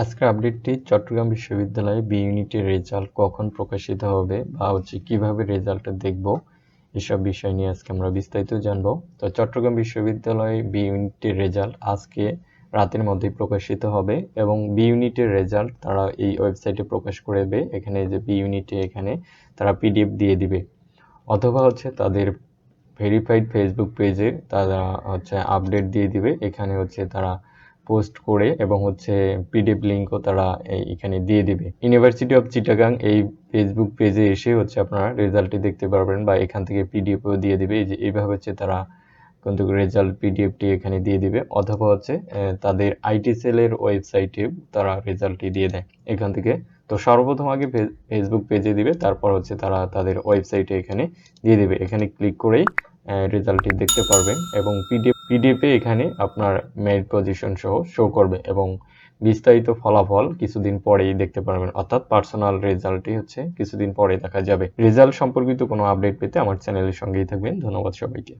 আজকের আপডেটটি চট্টগ্রাম বিশ্ববিদ্যালয়ে বি ইউনিটের রেজাল্ট কখন প্রকাশিত হবে বা হচ্ছে কীভাবে রেজাল্টটা দেখব, এসব বিষয় নিয়ে আজকে আমরা বিস্তারিত জানব। তো চট্টগ্রাম বিশ্ববিদ্যালয়ে বি ইউনিটের রেজাল্ট আজকে রাতের মধ্যেই প্রকাশিত হবে এবং বি ইউনিটের রেজাল্ট তারা এই ওয়েবসাইটে প্রকাশ করে দেবে, এখানে যে বি ইউনিটে এখানে তারা পিডিএফ দিয়ে দিবে। অথবা হচ্ছে তাদের ভেরিফাইড ফেসবুক পেজে তারা হচ্ছে আপডেট দিয়ে দিবে, এখানে হচ্ছে তারা পোস্ট করে এবং হচ্ছে পিডিএফ লিঙ্কও তারা এখানে দিয়ে দিবে। ইউনিভার্সিটি অফ চিটাগাং এই ফেসবুক পেজে এসে হচ্ছে আপনারা রেজাল্টটি দেখতে পারবেন বা এখান থেকে পিডিএফও দিয়ে দিবে। এই যে, এইভাবে হচ্ছে তারা কিন্তু রেজাল্ট পিডিএফটি এখানে দিয়ে দিবে। অথবা হচ্ছে তাদের আইটি সেলের ওয়েবসাইটে তারা রেজাল্টটি দিয়ে দেয় এখান থেকে। তো সর্বপ্রথম আগে ফেসবুক পেজে দিবে, তারপর হচ্ছে তারা তাদের ওয়েবসাইটে এখানে দিয়ে দিবে। এখানে ক্লিক করেই রেজাল্টটি দেখতে পারবেন এবং পিডিএফ পিডিএফে এখানে আপনার মেরিট পজিশন সহ শো করবে এবং বিস্তারিত ফলাফল কিছুদিন পরেই দেখতে পারবেন। অর্থাৎ পার্সোনাল রেজাল্টই হচ্ছে কিছুদিন পরে দেখা যাবে। রেজাল্ট সম্পর্কিত কোনো আপডেট পেতে আমার চ্যানেলের সঙ্গেই থাকবেন। ধন্যবাদ সবাইকে।